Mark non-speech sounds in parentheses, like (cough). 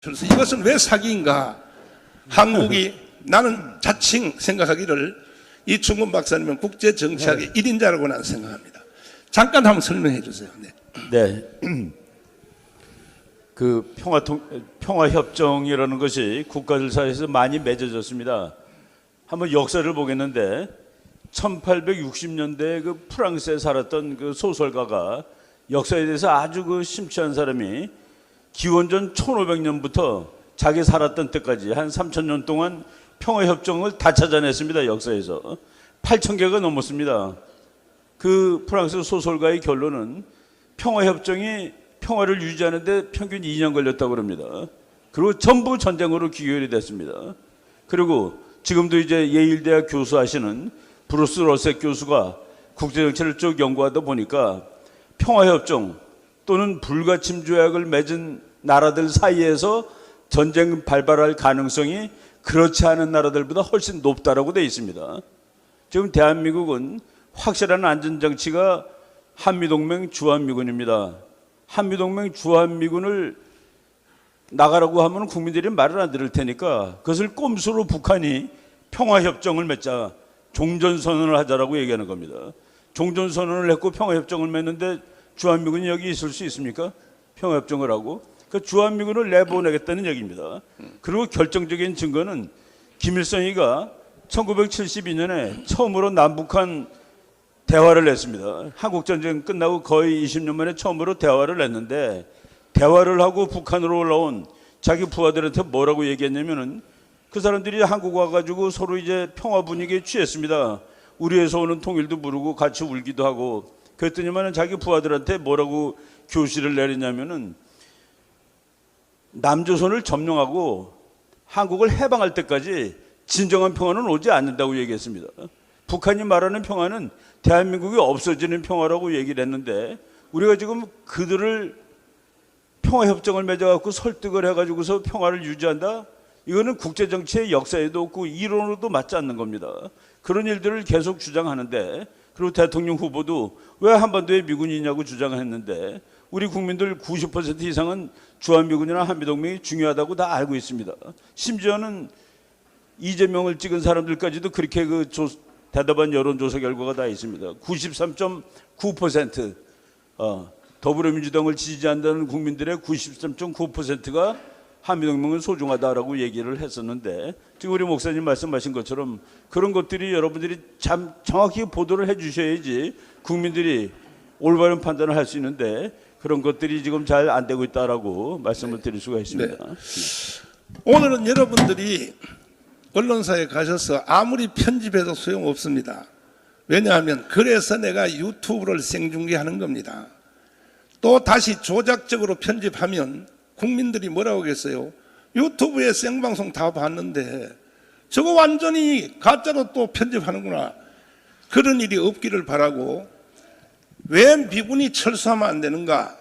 그래서 이것은 왜 사기인가? 한국이 나는 자칭 생각하기를 이충근 박사님은 국제 정치학의 일인자라고 나는 생각합니다. 잠깐 한번 설명해 주세요. 네. 네. (clears throat) 그 평화 통 평화 협정이라는 것이 국가들 사이에서 많이 맺어졌습니다. 한번 역사를 보겠는데 1860년대 그 프랑스에 살았던 그 소설가가 역사에 대해서 아주 그 심취한 사람이 기원전 1500년부터 자기 살았던 때까지 한 3000년 동안 평화 협정을 다 찾아냈습니다. 역사에서 8000개가 넘었습니다. 그 프랑스 소설가의 결론은 평화 협정이 평화를 유지하는데 평균 2년 걸렸다고 합니다. 그리고 전부 전쟁으로 귀결이 됐습니다. 그리고 지금도 이제 예일대학 교수하시는 브루스 러셀 교수가 국제정치를 쭉 연구하다 보니까 평화협정 또는 불가침 조약을 맺은 나라들 사이에서 전쟁 발발할 가능성이 그렇지 않은 나라들보다 훨씬 높다라고 되어 있습니다. 지금 대한민국은 확실한 안전장치가 한미동맹 주한미군입니다. 한미동맹 주한미군을 나가라고 하면 국민들이 말을 안 들을 테니까 그것을 꼼수로 북한이 평화협정을 맺자 종전선언을 하자라고 얘기하는 겁니다. 종전선언을 했고 평화협정을 맺는데 주한미군이 여기 있을 수 있습니까? 평화협정을 하고 그 주한미군을 내보내겠다는 얘기입니다. 그리고 결정적인 증거는 김일성이가 1972년에 처음으로 남북한 대화를 했습니다. 한국 전쟁 끝나고 거의 20년 만에 처음으로 대화를 했는데 대화를 하고 북한으로 올라온 자기 부하들한테 뭐라고 얘기했냐면은 그 사람들이 한국 와가지고 서로 이제 평화 분위기에 취했습니다. 우리에서 오는 통일도 모르고 같이 울기도 하고 그랬더니만은 자기 부하들한테 뭐라고 교시를 내리냐면은 남조선을 점령하고 한국을 해방할 때까지 진정한 평화는 오지 않는다고 얘기했습니다. 북한이 말하는 평화는 대한민국이 없어지는 평화라고 얘기를 했는데 우리가 지금 그들을 평화협정을 맺어갖고 설득을 해가지고서 평화를 유지한다? 이거는 국제정치의 역사에도 없고 이론으로도 맞지 않는 겁니다. 그런 일들을 계속 주장하는데 그리고 대통령 후보도 왜 한반도에 미군이 있냐고 주장을 했는데 우리 국민들 90% 이상은 주한미군이나 한미동맹이 중요하다고 다 알고 있습니다. 심지어는 이재명을 찍은 사람들까지도 그렇게 그 조, 대답한 여론조사 결과가 다 있습니다. 93.9% 어, 더불어민주당을 지지한다는 국민들의 93.9%가 한미동맹은 소중하다라고 얘기를 했었는데 지금 우리 목사님 말씀하신 것처럼 그런 것들이 여러분들이 참 정확히 보도를 해주셔야지 국민들이 올바른 판단을 할 수 있는데 그런 것들이 지금 잘 안 되고 있다라고 말씀을 드릴 수가 있습니다. 오늘은 여러분들이 언론사에 가셔서 아무리 편집해도 소용없습니다. 왜냐하면 그래서 내가 유튜브를 생중계하는 겁니다. 또 다시 조작적으로 편집하면 국민들이 뭐라고 하겠어요? 유튜브에 생방송 다 봤는데 저거 완전히 가짜로 또 편집하는구나. 그런 일이 없기를 바라고 왜 미군이 철수하면 안 되는가?